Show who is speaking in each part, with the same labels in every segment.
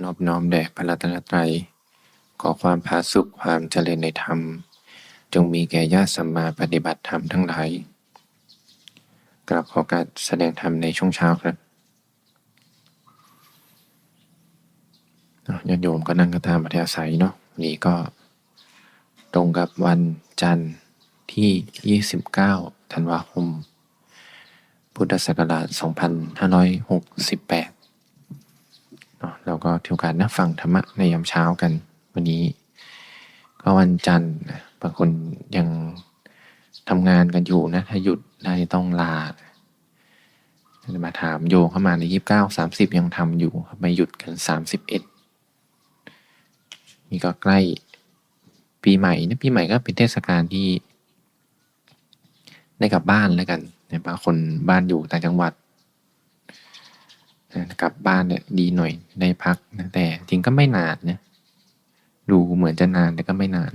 Speaker 1: นอบน้อมแด่พระรัตนตรัย ขอความผาสุกความเจริญในธรรม จงมีแก่ญาติสัมมาปฏิบัติธรรมทั้งหลายกราบขอการแสดงธรรมในช่วงเช้าครับอะญาติโยมก็นั่งกันตามอัธยาศัยเนาะนนี้ก็ตรงกับวันจันทร์ที่ 29 ธันวาคม พุทธศักราช 2568 เราก็ถือโอกาสนะฟังธรรมะในยามเช้ากันวันนี้ ก็วันจันทร์บางคนยังทำงานกันอยู่นะ ถ้าหยุดได้ต้องลาจะมาถามโยเข้ามาในยี่สิบเก้าสามสิบยังทำอยู่ไม่หยุดกันสามสิบเอ็ดนี่ก็ใกล้ปีใหม่นะปีใหม่ก็เป็นเทศกาลที่ได้กลับบ้านแล้วกันบางคนบ้านอยู่ต่างจังหวัด กลับบ้านเนี่ยดีหน่อยได้พักนะแต่จริงก็ไม่นานนะดูเหมือนจะนานแต่ก็ไม่นาน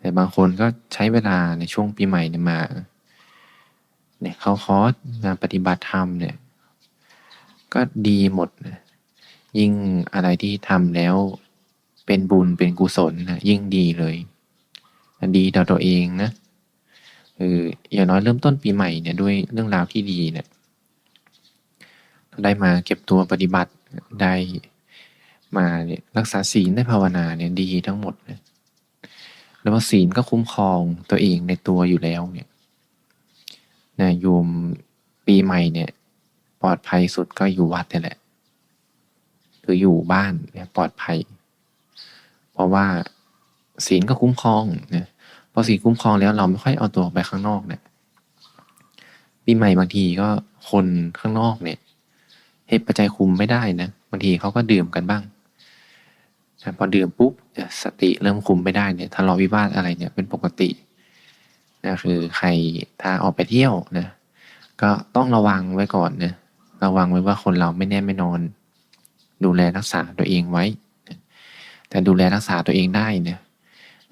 Speaker 1: แต่บางคนก็ใช้เวลาในช่วงปีใหม่เนี่ยมาเนี่ยเขาคอร์สงานปฏิบัติธรรมเนี่ย ก็ดีหมดนะยิ่งอะไรที่ทำแล้วเป็นบุญเป็นกุศลนะยิ่งดีเลยดีต่อตัวเองนะเอออย่างน้อยเริ่มต้นปีใหม่เนี่ยด้วยเรื่องราวที่ดีเนี่ย ได้มาเก็บตัวปฏิบัติได้มาเนี่ยรักษาศีลได้ภาวนาเนี่ยดีทั้งหมดนะแล้วว่าศีลก็คุ้มครองตัวเองในตัวอยู่แล้วเนี่ยนะโยมปีใหม่เนี่ย ปลอดภัยสุดก็อยู่วัดนี่แหละหรืออยู่บ้านเนี่ยปลอดภัย เพราะว่าศีลก็คุ้มครองนะพอศีลคุ้มครองแล้วเราไม่ค่อยเอาตัวไปข้างนอกเนี่ยปีใหม่บางทีก็คนข้างนอกเนี่ย เหตุปัจจัยคุมไม่ได้นะบางทีเขาก็ดื่มกันบ้างพอดื่มปุ๊บสติเริ่มคุมไม่ได้เนี่ยทะเลาะวิวาทอะไรเนี่ยเป็นปกตินะคือใครถ้าออกไปเที่ยวนะก็ต้องระวังไว้ก่อนนะระวังไว้ว่าคนเราไม่แน่ไม่นอน ดูแลรักษาตัวเองไว้ แต่ดูแลรักษาตัวเองได้เนี่ย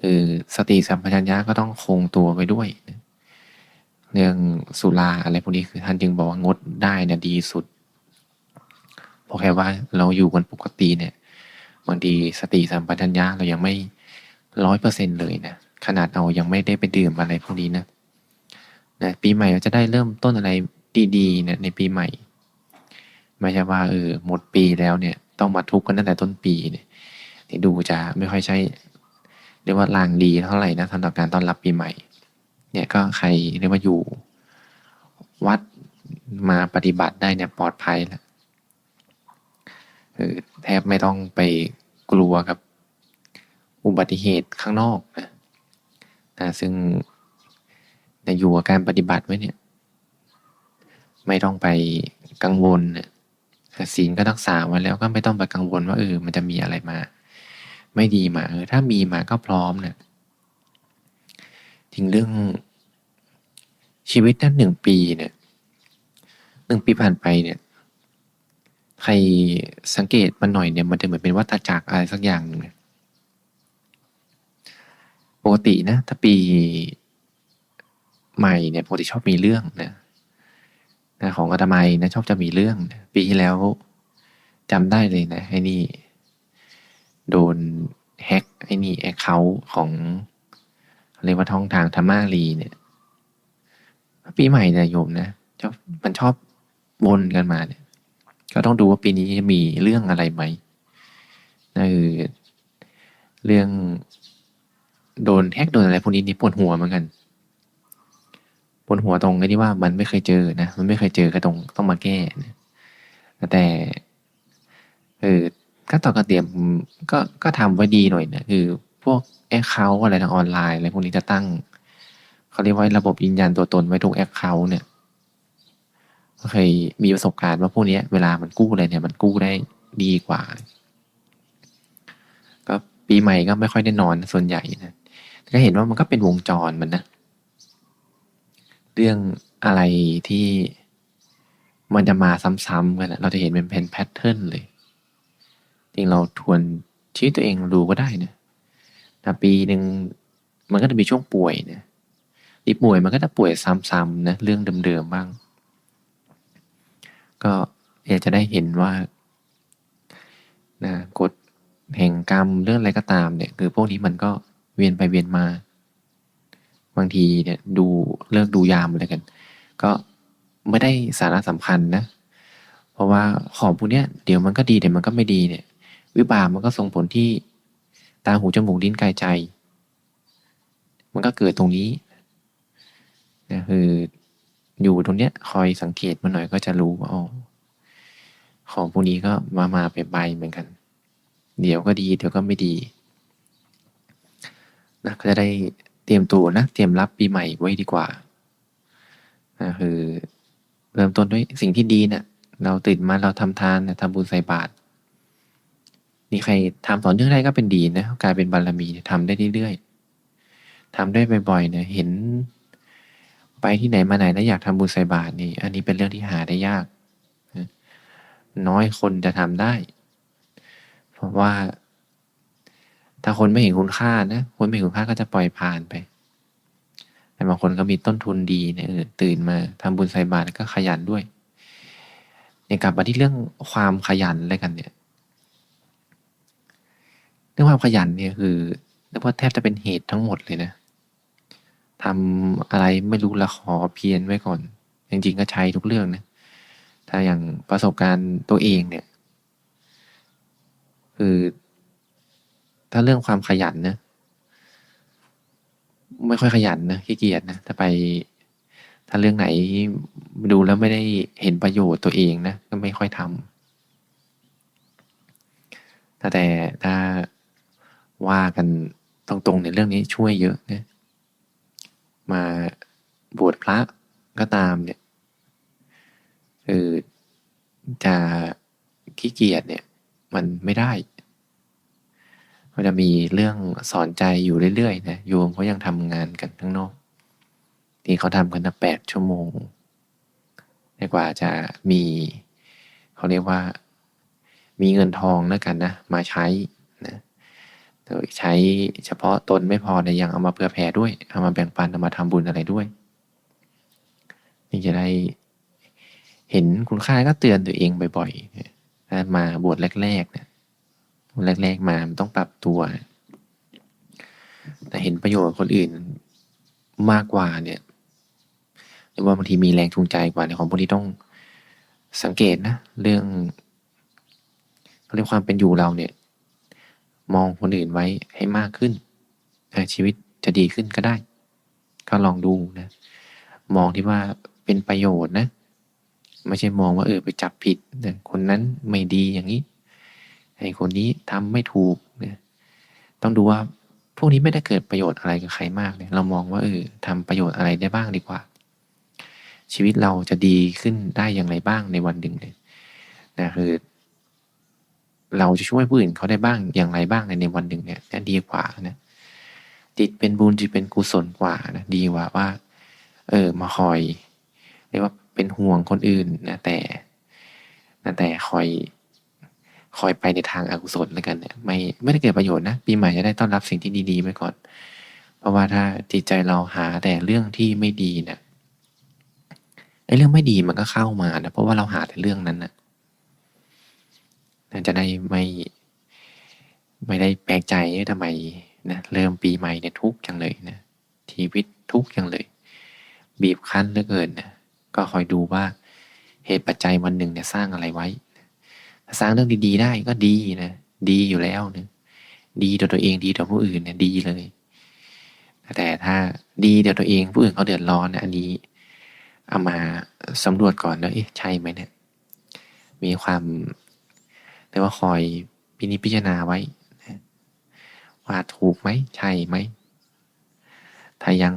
Speaker 1: คือสติสัมปชัญญะก็ต้องคงตัวไว้ด้วย เรื่องสุราอะไรพวกนี้คือท่านจึงบอกว่างดได้เนี่ยดีสุด ราะแค่ว่าเราอยู่กันปกติเนี่ยบางทีสติสัมปชัญญะเรายังไม่ร้อยเปอร์เซ็นเลยนะขนาดเรายังไม่ได้ไปดื่มอะไรพวกนี้นะนะปีใหม่เราจะได้เริ่มต้นอะไรดีๆเนี่ยในปีใหม่ ไม่ใช่ว่าเออหมดปีแล้วเนี่ยต้องมาทุกข์กันตั้งแต่ต้นปีเนี่ยที่ดูจะไม่ค่อยใช่เรียกว่าลางดีเท่าไหร่นะสำหรับการต้อนรับปีใหม่ เนี่ยก็ใครเรียกว่าอยู่ วัดมาปฏิบัติได้เนี่ยปลอดภัยแล้ว แทบไม่ต้องไปกลัวกับอุบัติเหตุข้างนอกนะนะซึ่งในอยู่กับการปฏิบัติไว้เนี่ย ไม่ต้องไปกังวลเนี่ยศีลก็รักษาไว้แล้วก็ไม่ต้องไปกังวลว่าเออมันจะมีอะไรมา ไม่ดีมาเออถ้ามีมาก็พร้อมเนี่ยถึงเรื่องชีวิตนั้นหนึ่งปีเนี่ยหนึ่งปีผ่านไปเนี่ย ใครสังเกตมันหน่อยเนี่ยมันจะเหมือนเป็นวัฏจักรอะไรสักอย่างปกตินะถ้าปีใหม่เนี่ยปกติชอบมีเรื่องนะนะของอาตมานะชอบจะมีเรื่องนะปีที่แล้วจำได้เลยนะไอ้นี่ โดนแฮกไอ้นี่แอคเคาท์ของเรียกว่าท่องทางธรรมารีเนี่ย ปีใหม่เนี่ยโยมนะชอบมันชอบวนกันมาเนี่ย ก็ต้องดูว่าปีนี้มีเรื่องอะไรไหมนั่นคือเรื่องโดนแฮกโดนอะไรพวกนี้นี่ปวดหัวเหมือนกันปวดหัวตรงที่ว่ามันไม่เคยเจอนะ มันไม่เคยเจอก็ตรงต้องมาแก้นะแต่เออก็ต่อกระเตรียมก็ก็ทำไว้ดีหน่อยนะคือ พวกแอคเคาท์อะไรทางออนไลน์อะไรพวกนี้จะตั้งเขาเรียกว่าระบบยืนยันตัวตนไว้ทุกแอคเคาท์เนี่ย เคยมีประสบการณ์ว่าพวกนี้เวลามันกู้อะไรเนี่ยมันกู้ได้ดีกว่า ก็ปีใหม่ก็ไม่ค่อยได้นอนส่วนใหญ่นะก็เห็นว่ามันก็เป็นวงจรมันนะ เรื่องอะไรที่มันจะมาซ้ำๆกันนะเราจะเห็นเป็นแพทเทิร์นเลย จริงเราทวนชีวิตตัวเองดูก็ได้นะแต่ปีหนึ่งมันก็จะมีช่วงป่วยนะที่ป่วยมันก็จะป่วยซ้ำๆนะเรื่องเดิมๆบ้าง ก็อยากจะได้เห็นว่านะกรรมเรื่องอะไรก็ตามเนี่ยคือพวกนี้มันก็เวียนไปเวียนมา บางทีเนี่ยดูเลิกดูยามอะไรกัน ก็ไม่ได้สาระสำคัญนะ เพราะว่าของพวกเนี้ยเดี๋ยวมันก็ดีเดี๋ยวมันก็ไม่ดีเนี่ย วิบากมันก็ส่งผลที่ตาหูจมูกลิ้นกายใจ มันก็เกิดตรงนี้นะคือ อยู่ตรงเนี้ยคอยสังเกตมาหน่อยก็จะรู้ว่าอ๋อของพวกนี้ก็มามาไปไปเหมือนกัน เดี๋ยวก็ดีเดี๋ยวก็ไม่ดีนะก็จะได้เตรียมตัวนะเตรียมรับปีใหม่ไว้ดีกว่านะคือเริ่มต้นด้วยสิ่งที่ดีเนะี่ยเราตื่นมาเราทำทานนะทำบุญใส่บาตรนี่ใครทำต่อเนื่องได้ก็เป็นดีนะกลายเป็นบารมีทำได้เรื่อยๆทำได้บ่อยๆเนี่ยเห็น ไปที่ไหนมาไหนแล้วอยากทำบุญใส่บาตรนี่ อันนี้เป็นเรื่องที่หาได้ยาก น้อยคนจะทำได้ เพราะว่า ถ้าคนไม่เห็นคุณค่านะ คนไม่เห็นคุณค่าก็จะปล่อยผ่านไป แต่บางคนก็มีต้นทุนดีเนี่ยตื่นมาทำบุญใส่บาตรก็ขยันด้วยเนี่ยกลับมาที่เรื่องความขยันอะไรกันเนี่ย เรื่องความขยันเนี่ยคือเรียกว่าแทบจะเป็นเหตุทั้งหมดเลยนะ ทำอะไรไม่รู้ละขอเพียรไว้ก่อน จริงๆก็ใช้ทุกเรื่องนะ ถ้าอย่างประสบการณ์ตัวเองเนี่ย คือ ถ้าเรื่องความขยันนะไม่ค่อยขยันนะขี้เกียจนะถ้าไป ถ้าเรื่องไหนดูแล้วไม่ได้เห็นประโยชน์ตัวเองนะก็ไม่ค่อยทำแต่ถ้าว่ากันตรงๆในเรื่องนี้ช่วยเยอะนะ มาบวชพระก็ตามเนี่ยคือจะขี้เกียจเนี่ย มันไม่ได้ มันจะมีเรื่องสอนใจอยู่เรื่อยๆนะโยมเขายังทำงานกันข้างนอก ที่เขาทำกันตั้งแปดชั่วโมงกว่าจะมี เขาเรียกว่า มีเงินทองแล้วกันนะ มาใช้ นะโดยใช้เฉพาะตนไม่พอเนี่ยยังเอามาเผื่อแผ่ด้วย เอามาแบ่งปันเอามาทำบุญอะไรด้วย นี่จะได้เห็นคุณค่าก็เตือนตัวเองบ่อยๆถ้ามาบวชแรกๆเนี่ยแรก ๆ มามันต้องปรับตัว แต่เห็นประโยชน์คนอื่นมากกว่าเนี่ย หรือว่าบางทีมีแรงจูงใจกว่าในของพวกนี้ต้องสังเกตนะ เรื่องเรื่องความเป็นอยู่เราเนี่ย มองคนอื่นไว้ให้มากขึ้นชีวิตจะดีขึ้นก็ได้ ก็ลองดูนะ มองที่ว่าเป็นประโยชน์นะ ไม่ใช่มองว่าเออไปจับผิดนะคนนั้นไม่ดีอย่างนี้ไอ้คนนี้ทำไม่ถูกเนี่ยต้องดูว่าพวกนี้ไม่ได้เกิดประโยชน์อะไรกับใครมากเนี่ยเรามองว่าเออทำประโยชน์อะไรได้บ้างดีกว่า ชีวิตเราจะดีขึ้นได้อย่างไรบ้างในวันหนึ่งเนี่ยนะคือ เราจะช่วยผู้อื่นเขาได้บ้างอย่างไรบ้างในในวันหนึ่งเนี่ยนดีกว่านะจิตเป็นบุญจิตเป็นกุศลกว่านะดีกว่าว่า เออ มาคอยเรียกว่าเป็นห่วงคนอื่นนะแต่นะแต่คอย คอยไปในทางอากุศลแล้วกันเนี่ยไม่ไม่ได้เกิดประโยชน์นะปีใหม่จะได้ต้อนรับสิ่งที่ดีๆไว้ก่อน เพราะว่าถ้าจิตใจเราหาแต่เรื่องที่ไม่ดีเนี่ยไอ้เรื่องไม่ดีมันก็เข้ามานะเพราะว่าเราหาแต่เรื่องนั้นนะ จะได้ไม่ ไม่ได้แปลกใจทำไมนะเริ่มปีใหม่เนี่ยทุกอย่างเลยนะชีวิตทุกอย่างเลย บีบคั้นเหลือเกินนะก็คอยดูว่าเหตุปัจจัยวันหนึ่งเนี่ยสร้างอะไรไว้ถ้าสร้างเรื่องดีๆได้ก็ดีนะดีอยู่แล้วนะดีต่อตัวเองดีต่อผู้อื่นเนี่ยดีเลย แต่ถ้าดีเดี๋ยวตัวเองผู้อื่นเขาเดือดร้อนนะอันนี้เอามาสำรวจก่อนแล้วเอ๊ะใช่ไหมเนี่ยมีความ เรียกว่าคอยพินิจพิจารณาไว้ว่าถูกไหมใช่ไหม ถ้ายัง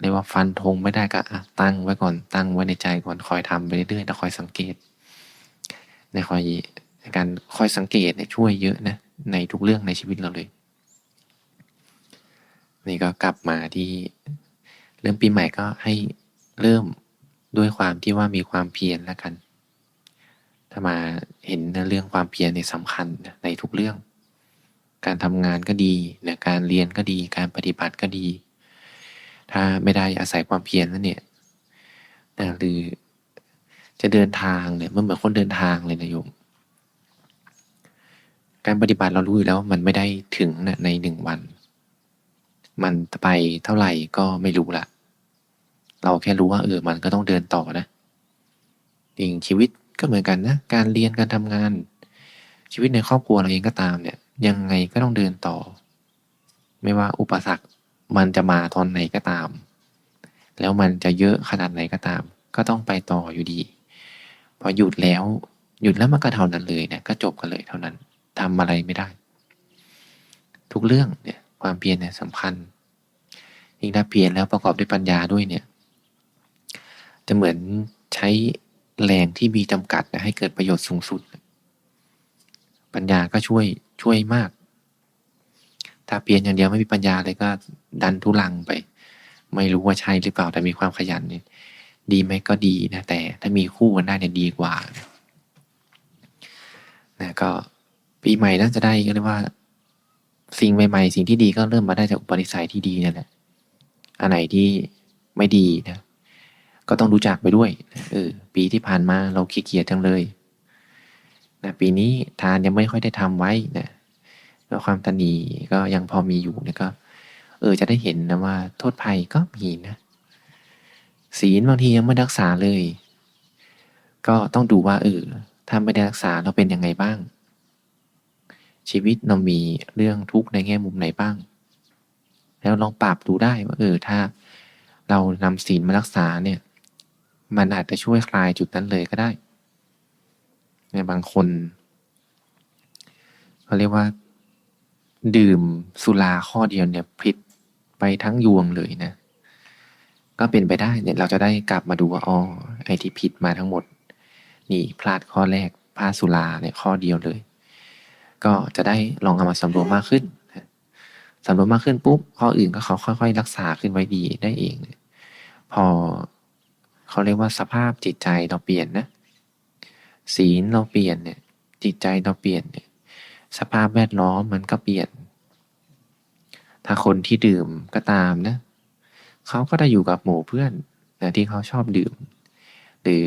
Speaker 1: เรียกว่าฟันธงไม่ได้ก็ตั้งไว้ก่อนตั้งไว้ในใจก่อนคอยทำไปเรื่อยๆแล้วคอยสังเกตในคอยในการคอยสังเกตเนี่ยช่วยเยอะนะในทุกเรื่องในชีวิตเราเลย นี่ก็กลับมาที่เริ่มปีใหม่ก็ให้เริ่มด้วยความที่ว่ามีความเพียรแล้วกัน มาเห็นเรื่องความเพียรในสำคัญในทุกเรื่อง การทำงานก็ดีนะการเรียนก็ดี การปฏิบัติก็ดี ถ้าไม่ได้อาศัยความเพียรแล้วเนี่ยนะหรือจะเดินทางเนี่ยมันเหมือนคนเดินทางเลยนะโยม การปฏิบัติเรารู้อยู่แล้วมันไม่ได้ถึงนะในหนึ่งวัน มันไปเท่าไหร่ก็ไม่รู้ละเราแค่รู้ว่าเออมันก็ต้องเดินต่อนะจริงชีวิต ก็เหมือนกันนะ การเรียนการทำงาน ชีวิตในครอบครัวเราเองก็ตามเนี่ย ยังไงก็ต้องเดินต่อ ไม่ว่าอุปสรรคมันจะมาตอนไหนก็ตาม แล้วมันจะเยอะขนาดไหนก็ตาม ก็ต้องไปต่ออยู่ดี พอหยุดแล้ว หยุดแล้วมันก็เท่านั้นเลยเนี่ยก็จบกันเลยเท่านั้นทำอะไรไม่ได้ ทุกเรื่องเนี่ย ความเพียรเนี่ยสำคัญยิ่งถ้าเพียรแล้วประกอบด้วยปัญญาด้วยเนี่ย จะเหมือนใช้ แรงที่มีจำกัดนะให้เกิดประโยชน์สูงสุด ปัญญาก็ช่วยช่วยมาก ถ้าเพียรอย่างเดียวไม่มีปัญญาเลยก็ดันทุลังไป ไม่รู้ว่าใช่หรือเปล่าแต่มีความขยันเนี่ยดีไหมก็ดีนะแต่ถ้ามีคู่กันได้เนี่ยดีกว่านะก็ปีใหม่น่าจะได้ก็เรียกว่า สิ่งใหม่ ๆ สิ่งที่ดีก็เริ่มมาได้จากอุปนิสัยที่ดีนั่นแหละอันไหนที่ไม่ดีนะ ก็ต้องรู้จักไปด้วยเออปีที่ผ่านมาเราขี้เกียจจังเลยนะปีนี้ทานยังไม่ค่อยได้ทำไว้นะแล้วความตนีก็ยังพอมีอยู่นะก็ เออจะได้เห็นนะว่า โทษภัยก็มีนะ ศีลบางทียังไม่รักษาเลย ก็ต้องดูว่าเออถ้าไม่ได้รักษาเราเป็นยังไงบ้าง ชีวิตเรามีเรื่องทุกข์ในแง่มุมไหนบ้าง แล้วลองปรับดูได้ว่าเออถ้าเรานำศีลมารักษาเนี่ย มันอาจจะช่วยคลายจุดนั้นเลยก็ได้ในบางคนเขาเรียกว่า ดื่มสุราข้อเดียวเนี่ยผิดไปทั้งยวงเลยนะ ก็เป็นไปได้เนี่ยเราจะได้กลับมาดูว่าอ๋อไอที่ผิดมาทั้งหมด นี่พลาดข้อแรกพลาดสุราเนี่ยข้อเดียวเลย ก็จะได้ลองเอามาสำรวมมากขึ้นสำรวมมากขึ้นปุ๊บข้ออื่นก็เขาค่อย ๆ รักษาขึ้นไว้ดีได้เอง พอ เขาเรียกว่าสภาพจิตใจเราเปลี่ยนนะ ศีลเราเปลี่ยนเนี่ย จิตใจเราเปลี่ยนเนี่ย สภาพแวดล้อมมันก็เปลี่ยน ถ้าคนที่ดื่มก็ตามนะ เขาก็ได้อยู่กับหมู่เพื่อนนะที่เขาชอบดื่ม หรือ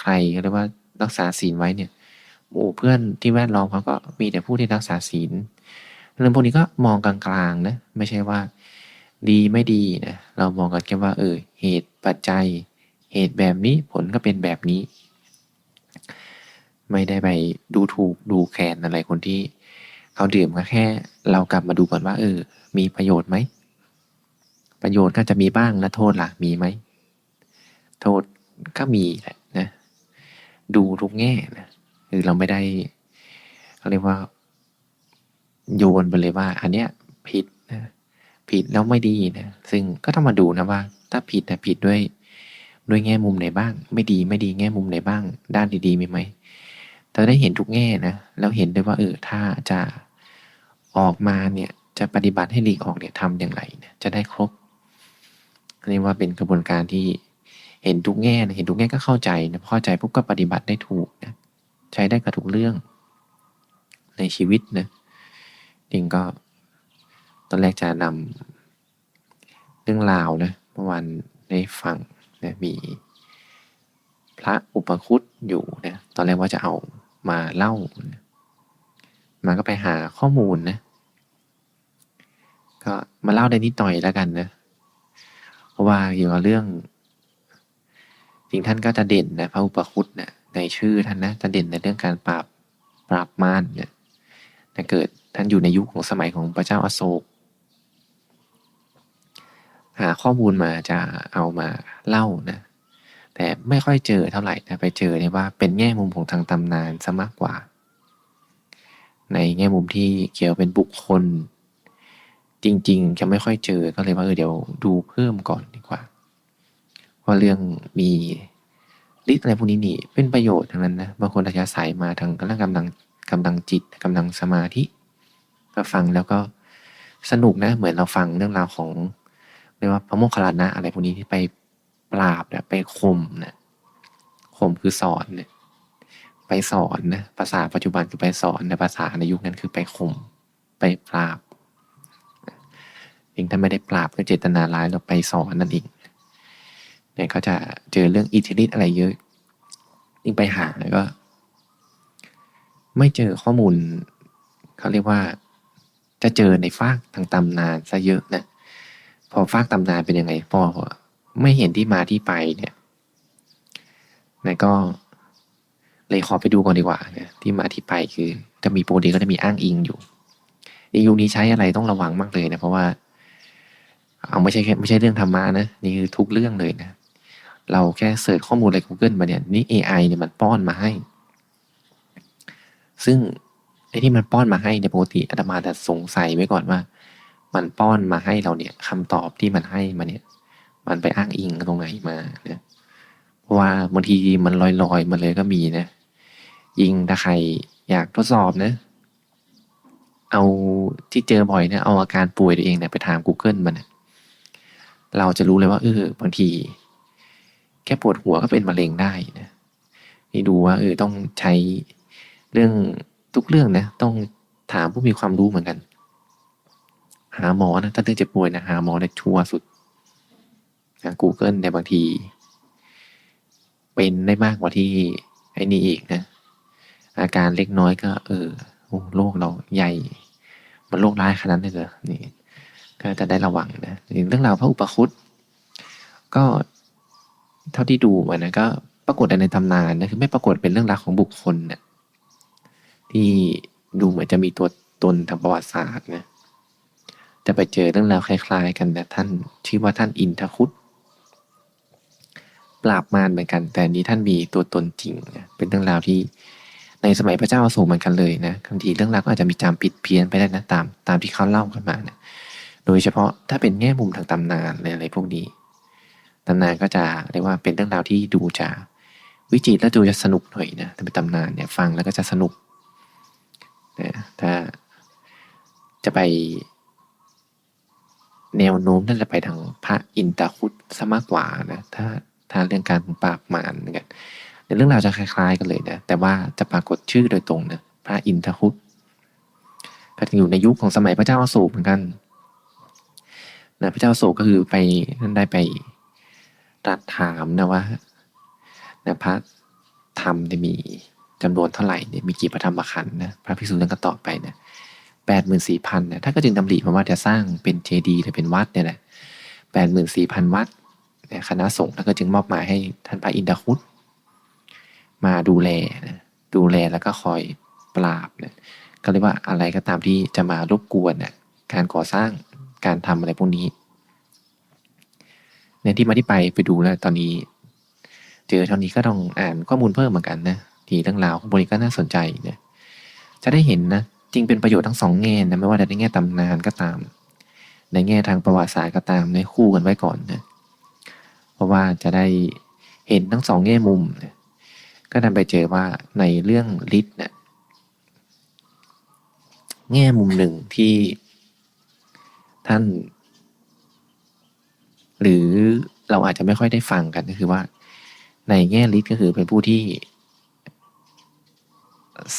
Speaker 1: ใครเรียกว่ารักษาศีลไว้เนี่ย หมู่เพื่อนที่แวดล้อมเขาก็มีแต่ผู้ที่รักษาศีลเรื่องพวกนี้ก็มองกลางๆนะ ไม่ใช่ว่า ดีไม่ดีนะ เรามองกันแค่ว่าเออเหตุปัจจัย เหตุแบบนี้ผลก็เป็นแบบนี้ ไม่ได้ไปดูถูกดูแคลนอะไรคนที่เขาดื่มก็แค่ เรากลับมาดูก่อนว่า เออ มีประโยชน์ไหม ประโยชน์ก็จะมีบ้างแล้วโทษล่ะมีไหม โทษก็มีแหละนะ ดูทุกแง่นะคือเราไม่ได้เขาเรียกว่า โยนไปเลยว่า อันเนี้ยผิดนะผิดแล้วไม่ดีนะซึ่งก็ต้องมาดูนะว่า ถ้าผิดแต่ผิดด้วย ด้วยแง่มุมไหนบ้าง ไม่ดีไม่ดีแง่มุมไหนบ้าง ด้านดีๆมีไหมเราได้เห็นทุกแง่นะแล้วเห็นด้วยว่าเออถ้าจะออกมาเนี่ยจะปฏิบัติให้หลีกออกเนี่ยทำอย่างไรเนี่ยจะได้ครบเรียกว่าเป็นกระบวนการที่เห็นทุกแง่นะเห็นทุกแง่ก็เข้าใจนะเข้าใจปุ๊บก็ปฏิบัติได้ถูกนะใช้ได้กับทุกเรื่อง ในชีวิตนะจริงก็ตอนแรกจะนำเรื่องราวนะเมื่อวานได้ฟัง นะมีพระอุปคุตอยู่นะตอนแรกว่าจะเอามาเล่านะมาก็ไปหาข้อมูลนะ ก็มาเล่าได้นิดหน่อยแล้วกันนะ เพราะว่าเกี่ยวกับเรื่องจริงท่านก็จะเด่นนะพระอุปคุตเนะี่ยในชื่อท่านนะจะเด่นในเรื่องการปราบปราบมารเนี่ยเกิดท่านอยู่ในยุคของสมัยของพระเจ้าอาโศก หาข้อมูลมาจะเอามาเล่านะ แต่ไม่ค่อยเจอเท่าไหร่นะไปเจอเนี่ยว่าเป็นแง่มุมของทางตำนานซะมากกว่า ในแง่มุมที่เกี่ยวเป็นบุคคล จริง ๆ จะไม่ค่อยเจอก็เลยว่าเออเดี๋ยวดูเพิ่มก่อนดีกว่าว่าเรื่องมีฤทธิ์อะไรพวกนี้นี่เป็นประโยชน์ทั้งนั้นนะบางคนอาจจะสายมาทางกำลังกำลังกำลังจิตกำลังสมาธิก็ฟังแล้วก็สนุกนะเหมือนเราฟังเรื่องราวของ เรียกว่าพระโมคคัลลานะ อะไรพวกนี้ที่ไปปราบเนี่ยไปข่มนะข่มคือสอนเนี่ยไปสอนนะภาษาปัจจุบันคือไปสอนในภาษาในยุคนั้นคือไปข่มไปปราบเองถ้าไม่ได้ปราบก็เจตนาร้ายเราไปสอนนั่นเองเนี่ยเขาจะเจอเรื่องอิทธิฤทธิ์อะไรเยอะยิ่งไปหาก็ ไม่เจอข้อมูล เขาเรียกว่า จะเจอในฟากทางตำนานซะเยอะนะ พอฟากตำนานเป็นยังไงพอไม่เห็นที่มาที่ไปเนี่ยนะก็เลยขอไปดูก่อนดีกว่านะที่มาที่ไปคือจะมีโปรดีก็จะมีอ้างอิงอยู่ในยุคนี้ใช้อะไรต้องระวังมากเลยนะเพราะว่า เอาไม่ใช่ไม่ใช่เรื่องธรรมะนะนี่คือทุกเรื่องเลยนะ เราแค่เสิร์ชข้อมูลใน Google มาเนี่ยนี่ AI เนี่ยมันป้อนมาให้ ซึ่งไอ้ที่มันป้อนมาให้เนี่ยปกติอาตมาจะสงสัยไว้ก่อนว่า มันป้อนมาให้เราเนี่ยคำตอบที่มันให้มาเนี่ย มันไปอ้างอิงตรงไหนมาเนี่ยเพราะว่าบางทีมันลอยๆมาเลยก็มีนะยิงถ้าใครอยากทดสอบนะ เอาที่เจอบ่อยเนี่ยเอาอาการป่วยตัวเองเนี่ยไปถาม Google มันนะเราจะรู้เลยว่าเออบางที แค่ปวดหัวก็เป็นมะเร็งได้นะนี่ดูว่าเออต้องใช้เรื่องทุกเรื่องนะต้องถามผู้มีความรู้เหมือนกัน หาหมอนะถ้าเรื่องเจ็บป่วยนะหาหมอได้ชัวสุดนะ Google ในบางที เป็นได้มากกว่าที่ไอ้นี่อีกนะ อาการเล็กน้อยก็ เออโอ้โรคเราใหญ่ มันโรคร้ายขนาดนั้นเลยเหรอนี่ ก็จะได้ระวังนะเรื่องราวพระอุปคุตก็เท่าที่ดูมานะก็ปรากฏในตำนานนะคือไม่ปรากฏเป็นเรื่องราวของบุคคลเนะที่ดูเหมือนจะมีตัวตนทางประวัติศาสตร์นะ จะไปเจอเรื่องราวคล้าย ๆ กันนะท่านชื่อว่าท่านอินทคุตปราบมารเหมือนกัน แต่นนี้ท่านมีตัวตนจริงนะเป็นเรื่องราวที่ในสมัยพระเจ้าอโศกเหมือนกันเลยนะบางทีเรื่องราวก็อาจจะมีจำผิดเพี้ยนไปได้นะตามตามที่เขาเล่ากันมานะโดยเฉพาะถ้าเป็นแง่มุมทางตำนานอะไรพวกนี้ตำนานก็จะเรียกว่าเป็นเรื่องราวที่ดูจะวิจิตรและดูจะสนุกหน่อยนะถ้าเป็นตำนานเนี่ยฟังแล้วก็จะสนุกนะถ้าจะไป แนวโน้มน่าจะไปทางพระอินทคุตซะมากกว่านะถ้าถ้าเรื่องการปราบมารเหมือนกันในเรื่องราวจะคล้าย ๆ กันเลยนะแต่ว่าจะปรากฏชื่อโดยตรงนะพระอินทคุตก็จะอยู่ในยุคของสมัยพระเจ้าอโศกเหมือนกันนะพระเจ้าอโศกก็คือไปท่นได้ไปตรัสถามนะว่านะพระธรรมจะมีจำนวนเท่าไหร่เนี่ยมีกี่พระธรรมขันธ์นะพระภิกษุนั้นก็ตอบไปนะ แปดหมื่นสี่พันนะท่านก็จึงดำริมาว่าจะสร้างเป็นเจดีย์หรือเป็นวัดเนี่ยแหละแปดหมื่นสี่พันวัดเนี่ยคณะสงฆ์แล้วก็จึงมอบหมายให้ท่านพระอินทคุตมาดูแลนะดูแลแล้วก็คอยปราบเนะก็เรียกว่าอะไรก็ตามที่จะมารบกวนเนะการก่อสร้างการทำอะไรพวกนี้ในที่มาที่ไปไปดูแล้วตอนนี้ เจอเท่านี้ก็ต้องอ่านข้อมูลเพิ่มเหมือนกันนะ ทีเรื่องราวของบริก็น่าสนใจเนี่ยจะได้เห็นนะ จริงเป็นประโยชน์ทั้งสองแง่นะไม่ว่าจะในแง่ตำนานก็ตาม ในแง่ทางประวัติศาสตร์ก็ตามในคู่กันไว้ก่อนนะเพราะว่าจะได้เห็นทั้งสองแง่มุมนะก็นำไปเจอว่าในเรื่องฤทธิ์เนี่ยแง่มุมหนึ่งที่ท่าน หรือเราอาจจะไม่ค่อยได้ฟังกันก็คือว่า ในแง่ฤทธิ์ก็คือเป็นผู้ที่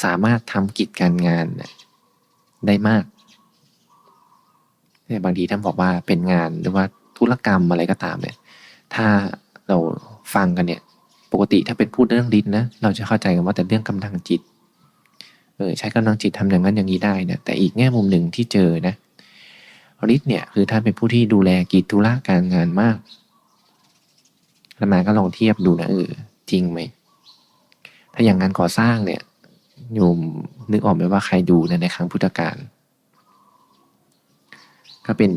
Speaker 1: สามารถทำกิจการงาน ได้มากบางทีท่านบอกว่าเป็นงานหรือว่าธุรกรรมอะไรก็ตามเนี่ย ถ้าเราฟังกันเนี่ย ปกติถ้าเป็นพูดเรื่องฤทธิ์นะเราจะเข้าใจกันว่าแต่เรื่องกำลังจิตเออใช้กำลังจิตทำอย่างนั้นอย่างนี้ได้นะแต่อีกแง่มุมหนึ่งที่เจอนะฤทธิ์เนี่ยคือท่านเป็นผู้ที่ดูแลกิจธุระการงานมากแล้วมาก็ลองเทียบดูนะเออจริงไหม ถ้าอย่างงานก่อสร้างเนี่ย โยมนึกออกไหมว่าใครดูนในครั้งพุทธกาลก็เป็น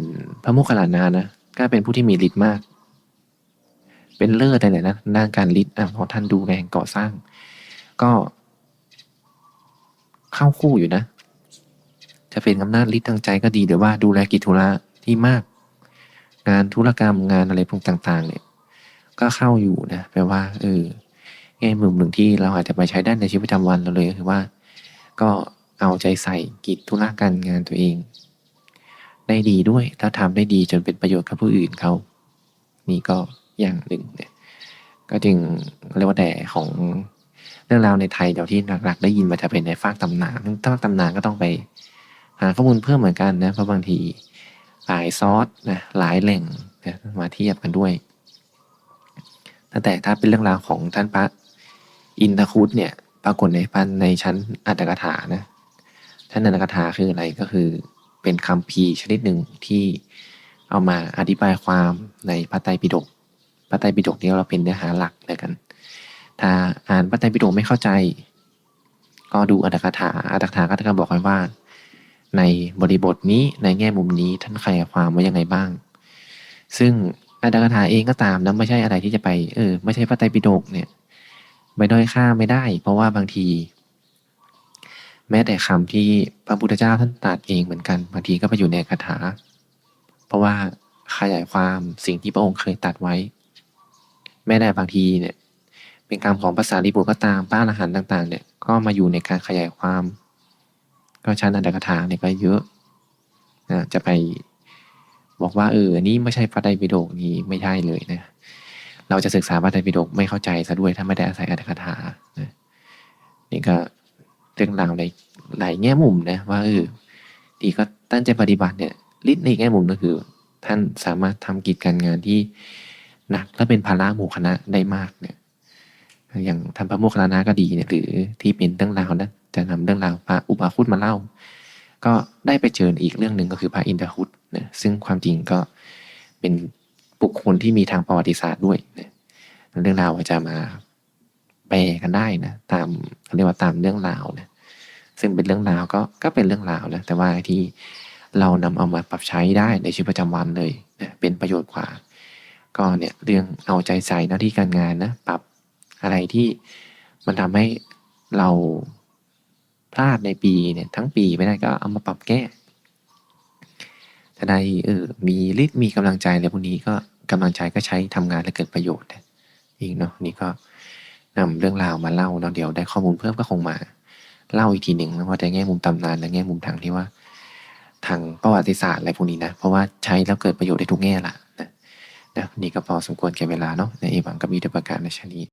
Speaker 1: พระโมคคัลลานะนะก็เป็นผู้ที่มีฤทธิ์มาก เป็นเลิศเลยนะด้านการฤทธิ์อะพอท่านดูงานก่อสร้าง ก็เข้าคู่อยู่นะ จะเป็นอำนาจฤทธิ์ทางใจก็ดีหรือว่าดูแลกิจธุระที่มาก งานธุรกรรมงานอะไรพวกต่าง ๆ เนี่ย ก็เข้าอยู่นะแปลว่าเออ แง่มุมหนึ่งที่เราอาจจะไปใช้ได้ในชีวิตประจำวันเราเลยก็คือว่า ก็เอาใจใส่กิจธุระการงานตัวเอง ได้ดีด้วยถ้าทำได้ดีจนเป็นประโยชน์กับผู้อื่นเขา นี่ก็อย่างหนึ่งเนี่ยก็จึงเรียกว่าแต่ของเรื่องราวในไทยเดี๋ยวที่หลักๆ ได้ยินมาจะเป็นในฟากตำนานถ้าตำนานก็ต้องไปหาข้อมูลเพิ่มเหมือนกันนะเพราะบางทีหลายซอสนะหลายแหล่งนะมาเทียบกันด้วยแต่ถ้าเป็นเรื่องราวของท่านพระ อินทคุตเนี่ยปรากฏในพันในชั้นอัตถกถานะทชั้นนันทกถาคืออะไรก็คือเป็นคัมภีชนิดหนึ่งที่เอามาอธิบายความในพระไตรปิฎกพระไตรปิฎกนี้เราเป็นเนื้อหาหลักแล้วกัน ถ้าอ่านพระไตรปิฎกไม่เข้าใจ ก็ดูอัตถกถาอัตถกถาก็จะบอกไว้ว่า ในบริบทนี้ในแง่มุมนี้ท่านขยายความไว้ยังไงบ้าง ซึ่งอัตถกถาเองก็ตามนะไม่ใช่อะไรที่จะไปเออไม่ใช่พระไตรปิฎกเนี่ย ไปด้อยค่าไม่ได้ เพราะว่าบางที แม้แต่คำที่พระพุทธเจ้าท่านตรัสเองเหมือนกันบางทีก็ไปอยู่ในคาถา เพราะว่าขยายความสิ่งที่พระองค์เคยตรัสไว้ แม้แต่บางทีเนี่ยเป็นคำของภาษาลิบุตรก็ตามพระอรหันต์ต่างๆ เนี่ยก็มาอยู่ในการขยายความ ก็ชั้นอันตถกถาเนี่ยก็เยอะนะจะไปบอกว่าเอออันนี้ไม่ใช่พระไตรปิฎกนี่ไม่ใช่เลยนะ เราจะศึกษาพระไตรปิฎกไม่เข้าใจซะด้วยถ้าไม่ได้อาศัยอัตถกถานะนี่ก็เรื่องราวในหลายแง่มุมนะว่าเออดีก็ตั้งใจปฏิบัติเนี่ยลิดในแง่มุมก็คือ ท่านสามารถทำกิจการงานที่หนักและเป็นภาระหมู่คณะได้มากเนี่ยอย่างทำพระโมคคัลลานะก็ดีเนี่ยหรือที่เป็นเรื่องราวนะจะนำเรื่องราวพระอุปาคุตมาเล่า ก็ได้ไปเจออีกเรื่องหนึ่งก็คือพระอินทคุตนะซึ่งความจริงก็เป็น บุคคลที่มีทางประวัติศาสตร์ด้วยนะเรื่องราวอาจจะมาแปลกันได้นะตามเขาเรียกว่าตามเรื่องราวนะซึ่งเป็นเรื่องราวก็ก็เป็นเรื่องราวนะแต่ว่าที่เรานำเอามาปรับใช้ได้ในชีวิตประจำวันเลยนะเป็นประโยชน์กว่า ก็เนี่ยเรื่องเอาใจใส่หน้าที่การงานนะปรับอะไรที่มันทำให้เราพลาดในปีเนี่ยทั้งปีไม่ได้ก็เอามาปรับแก้ จะได้เออมีฤทธิ์มีกำลังใจอะไรพวกนี้ก็กำลังใจก็ใช้ทำงานและเกิดประโยชน์อีกเนาะนี่ก็นำเรื่องราวมาเล่าเนาะเดี๋ยวได้ข้อมูลเพิ่มก็คงมาเล่าอีกทีหนึ่งว่าในแง่มุมตำนานและแง่มุมทางที่ว่า ทางประวัติศาสตร์อะไรพวกนี้นะ เพราะว่าใช้แล้วเกิดประโยชน์ได้ทุกแง่ละนะนะนี่ก็พอสมควรแก่เวลาเนาะในเอวังก็มีด้วยประการในชนี้